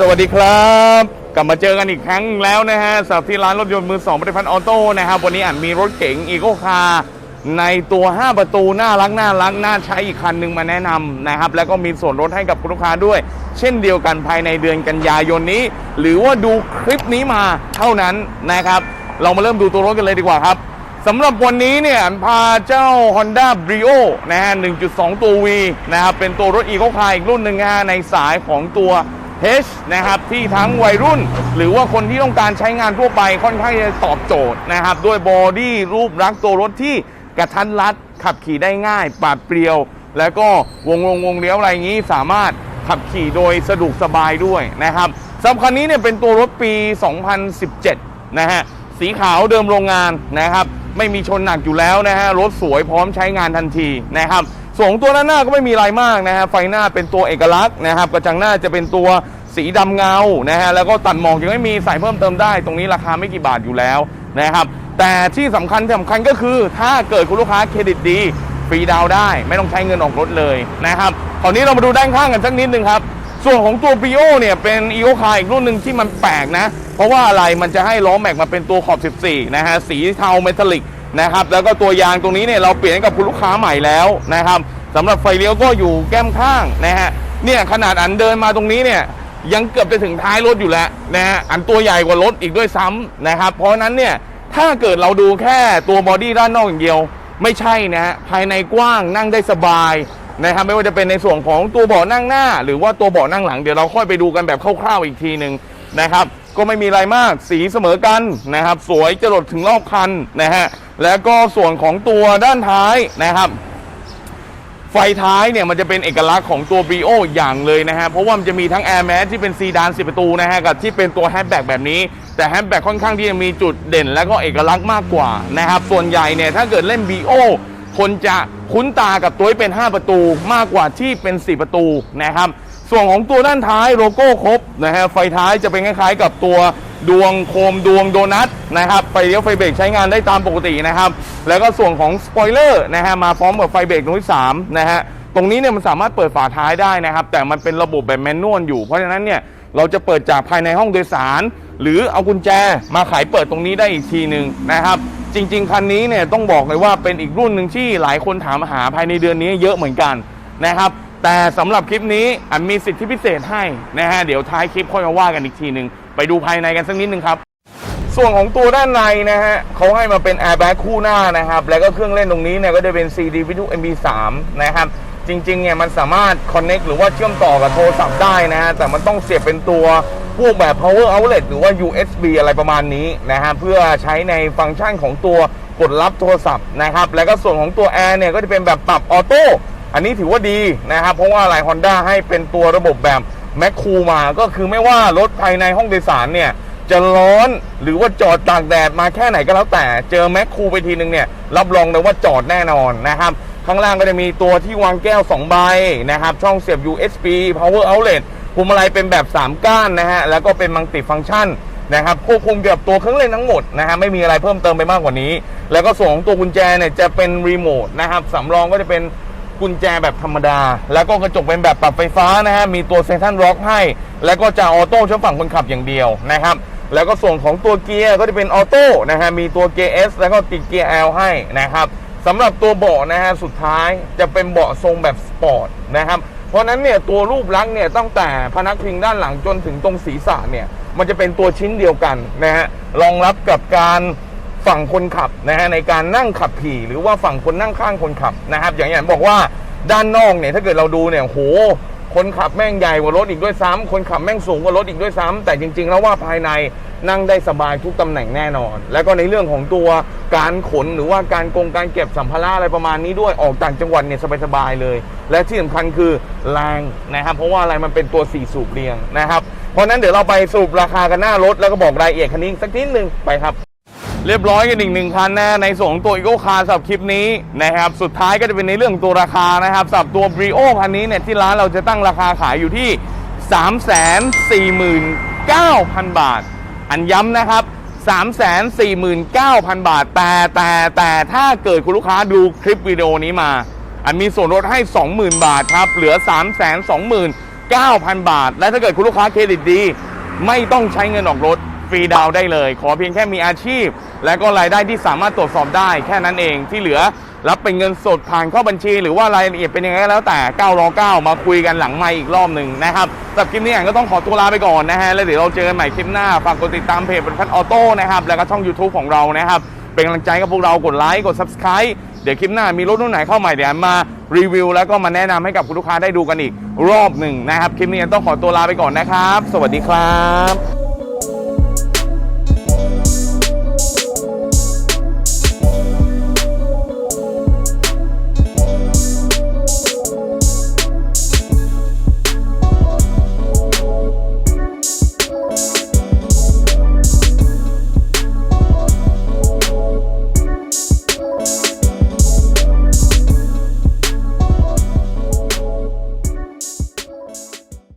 สวัสดีครับ กลับมาเจอกันอีกครั้งแล้วนะฮะสับที่ร้านรถยนต์มือสองผลิตภัณฑ์ออโต้นะครับวันนี้อ่านมีรถเก๋งอีโกคาในตัว 5 ประตูน่ารักน่ารักน่าใช้อีกคันหนึ่งมาแนะนำนะครับ แล้วก็มีส่วนลดให้กับคุณลูกค้าด้วย เช่นเดียวกันภายในเดือนกันยายนนี้ หรือว่าดูคลิปนี้มาเท่านั้นนะครับ เรามาเริ่มดูตัวรถกันเลยดีกว่าครับสำหรับวันนี้เนี่ยพาเจ้า Honda Brio นะฮะ1.2 ตัว V นะครับเป็นตัวรถอีโคคาอีกรุ่นหนึ่งนะฮะในสายของตัว H นะครับที่ทั้งวัยรุ่น หรือว่าคนที่ต้องการใช้งานทั่วไปค่อนข้างจะตอบโจทย์นะครับด้วยบอดี้รูปลักษณ์ตัวรถที่กระทันรัด ขับขี่ได้ง่าย ปาดเปรียว แล้วก็วงลงวงเลี้ยวอะไรอย่างนี้สามารถขับขี่โดยสะดวกสบายด้วยนะครับสำหรับคันนี้เนี่ยเป็นตัวรถปี 2017 นะฮะสีขาวเดิมโรงงานนะครับ ไม่มีชนหนักอยู่แล้วนะฮะรถสวยพร้อมใช้งานทันทีนะครับส่วนของตัวด้านหน้าก็ไม่มีอะไรมากนะฮะไฟหน้าเป็นตัวเอกลักษณ์นะครับกระจังหน้าจะเป็นตัวสีดำเงานะฮะแล้วก็ตัดหมอกยังไม่มีใส่เพิ่มเติมได้ ตรงนี้ราคาไม่กี่บาทอยู่แล้วนะครับแต่ที่สำคัญที่สำคัญก็คือถ้าเกิดคุณลูกค้าเครดิตดีฟรีดาวได้ ไม่ต้องใช้เงินออกรถเลยนะครับคราวนี้เรามาดูด้านข้างกันสักนิดนึงครับ ส่วนของตัว b ิโอเนี่ยเป็นอีโ c คาอีกรุ่นหนึ่งที่มันแปลกนะ เพราะว่าอะไรมันจะให้ล้อแม็กมาเป็นตัวขอบ 14 นะฮะ สีเทาเมทัลลิกนะครับแล้วก็ตัวยางตรงนี้เนี่ยเราเปลี่ยนให้กับคุณลูกค้าใหม่แล้วนะครับสำหรับไฟเลี้ยวก็อยู่แก้มข้างนะฮะเนี่ยขนาดอันเดินมาตรงนี้เนี่ยยังเกือบจะถึงท้ายรถอยู่แล้วนะฮะอันตัวใหญ่กว่ารถอีกด้วยซ้ำนะครับเพราะนั้นเนี่ยถ้าเกิดเราดูแค่ตัวบอดี้ด้านนอกอย่างเดียว ไม่ใช่นะฮะภายในกว้างนั่งได้สบาย นะครับไม่ว่าจะเป็นในส่วนของตัวเบาะนั่งหน้า หรือว่าตัวเบาะนั่งหลังเดี๋ยวเราค่อยไปดูกันแบบคร่าวๆอีกทีหนึ่งนะครับก็ไม่มีอะไรมากสีเสมอกันนะครับ สวยจรดถึงรอบคันนะฮะแล้วก็ส่วนของตัวด้านท้ายนะครับ ไฟท้ายเนี่ยมันจะเป็นเอกลักษณ์ของตัว b ิโออย่างเลยนะฮะเพราะว่ามันจะมีทั้ง Air m a s ที่เป็นซีดาน 10 ประตูนะฮะกับที่เป็นตัวแฮชแบ็กแบบนี้ แต่แฮชแบ็กค่อนข้างที่จะมีจุดเด่น และก็เอกลักษณ์มากกว่านะครับส่วนใหญ่เนี่ยถ้าเกิดเล่น b ิโอ คนจะคุ้นตากับตัวที่เป็น 5 ประตูมากกว่าที่เป็น 4 ประตูนะครับ ส่วนของตัวด้านท้ายโลโก้ครบนะฮะไฟท้ายจะเป็นคล้ายๆ กับตัวดวงโคมดวงโดนัทนะครับไฟเลี้ยวไฟเบรกใช้งานได้ตามปกตินะครับ แล้วก็ส่วนของสปอยเลอร์นะฮะมาพร้อมกับไฟเบรกตรงที่3นะฮะตรงนี้เนี่ยมันสามารถเปิดฝาท้ายได้นะครับ แต่มันเป็นระบบแบบแมนนวลอยู่เพราะฉะนั้นเนี่ยเราจะเปิดจากภายในห้องโดยสาร หรือเอากุญแจมาไขเปิดตรงนี้ได้อีกทีหนึ่งนะครับ จริง ๆ คันนี้เนี่ยต้องบอกเลยว่าเป็นอีกรุ่นหนึ่งที่หลายคนถามหาภายในเดือนนี้เยอะเหมือนกันนะครับ แต่สำหรับคลิปนี้อันมีสิทธิพิเศษให้นะฮะเดี๋ยวท้ายคลิปค่อยมาว่ากันอีกทีหนึ่งไปดูภายในกันสักนิดนึงครับ ส่วนของตัวด้านในนะฮะเขาให้มาเป็นแอร์แบ็กคู่หน้านะครับ แล้วก็เครื่องเล่นตรงนี้เนี่ยก็จะเป็น CD วิทยุ MP3 นะครับจริงๆเนี่ยมันสามารถ connect หรือว่าเชื่อมต่อกับโทรศัพท์ได้นะฮะแต่มันต้องเสียบเป็นตัว พวกแบบ power outlet หรือว่า USB อะไรประมาณนี้นะฮะเพื่อใช้ในฟังก์ชันของตัวกดรับโทรศัพท์นะครับ แล้วก็ส่วนของตัวแอร์เนี่ยก็จะเป็นแบบปรับออโต้อันนี้ถือว่าดีนะครับ เพราะว่าอะไร Honda ให้เป็นตัวระบบแบบแมคคูมาก็คือไม่ว่ารถภายในห้องโดยสารเนี่ยจะร้อนหรือว่าจอดตากแดดมาแค่ไหนก็แล้วแต่เจอแมคคูไปทีนึงเนี่ยรับรองเลยว่าจอดแน่นอนนะครับ ข้างล่างก็จะมีตัวที่วางแก้ว 2 ใบนะครับ ช่องเสียบ USB power outlet พวงมาลัยเป็นแบบ 3 ก้านนะฮะ แล้วก็เป็นมัลติฟังก์ชันนะครับควบคุมเกี่ยวกับตัวเครื่องเล่นทั้งหมดนะฮะไม่มีอะไรเพิ่มเติมไปมากกว่านี้ แล้วก็ส่วนของตัวกุญแจเนี่ยจะเป็นรีโมทนะครับสำรองก็จะเป็นกุญแจแบบธรรมดา แล้วก็กระจกเป็นแบบปรับไฟฟ้านะฮะมีตัวเซนทรัลล็อกให้ แล้วก็จะออโต้เฉพาะฝั่งคนขับอย่างเดียวนะครับแล้วก็ส่วนของตัวเกียร์ก็จะเป็นออโต้นะฮะมีตัวเกียร์ S แล้วก็ติดเกียร์ L ให้นะครับสำหรับตัวเบาะนะฮะสุดท้ายจะเป็นเบาะทรงแบบสปอร์ตนะครับ เพราะนั้นเนี่ยตัวรูปลักษณ์เนี่ยตั้งแต่พนักพิงด้านหลังจนถึงตรงศีรษะเนี่ยมันจะเป็นตัวชิ้นเดียวกันนะฮะรองรับกับการฝั่งคนขับนะฮะในการนั่งขับขี่หรือว่าฝั่งคนนั่งข้างคนขับนะครับ อย่างอย่างบอกว่าด้านนอกเนี่ยถ้าเกิดเราดูเนี่ยโห คนขับแม่งใหญ่กว่ารถอีกด้วยซ้ำคนขับแม่งสูงกว่ารถอีกด้วยซ้ำแต่จริง ๆ แล้วว่าภายในนั่งได้สบายทุกตำแหน่งแน่นอน แล้วก็ในเรื่องของตัวการขนหรือว่าการกงการเก็บสัมภาระอะไรประมาณนี้ด้วยออกต่างจังหวัดเนี่ยสบายๆเลย และที่สำคัญคือแรงนะครับเพราะว่าอะไรมันเป็นตัวสี่สูบเรียงนะครับเพราะฉะนั้นเดี๋ยวเราไปสรุปราคากันหน้ารถแล้วก็บอกรายละเอียดคันนี้สักนิดนึงไปครับ เรียบร้อยกันอีกหนึ่งคันนะในส่วนของตัวอีโกคาร์สำหรับคลิปนี้นะครับสุดท้ายก็จะเป็นในเรื่องตัวราคานะครับสำหรับตัวบริโอคันนี้เนี่ยที่ร้านเราจะตั้งราคาขายอยู่ที่ 349,000 บาท อันย้ำนะครับ 349,000 บาท แต่แต่แต่ถ้าเกิดคุณลูกค้าดูคลิปวิดีโอนี้มา อันมีส่วนลดให้ 20,000 บาทครับ เหลือ 3 2 9,000 บาท และถ้าเกิดคุณลูกค้าเครดิตดี ไม่ต้องใช้เงินออกรถ ฟรีดาวได้เลย ขอเพียงแค่มีอาชีพ และก็รายได้ที่สามารถตรวจสอบได้แค่นั้นเองที่เหลือรับเป็นเงินสดผ่านเข้าบัญชี หรือว่ารายละเอียดเป็นยังไงก็แล้วแต่9รอ9มาคุยกันหลังไมค์อีกรอบหนึ่งนะครับสำหรับคลิปนี้อ่านก็ต้องขอตัวลาไปก่อนนะฮะแล้วเดี๋ยวเราเจอกันใหม่คลิปหน้าฝากกดติดตามเพจบริษัทออโต้นะครับแล้วก็ช่อง YouTube ของเรานะครับเป็นกำลังใจกับพวกเรากดไลค์กด Subscribe เดี๋ยวคลิปหน้ามีรถรุ่นไหนเข้าใหม่เดี๋ยวมารีวิว แล้วก็มาแนะนำให้กับคุณลูกค้าได้ดูกันอีกรอบหนึ่งนะครับคลิปนี้ต้องขอตัวลาไปก่อนนะครับ สวัสดีครับ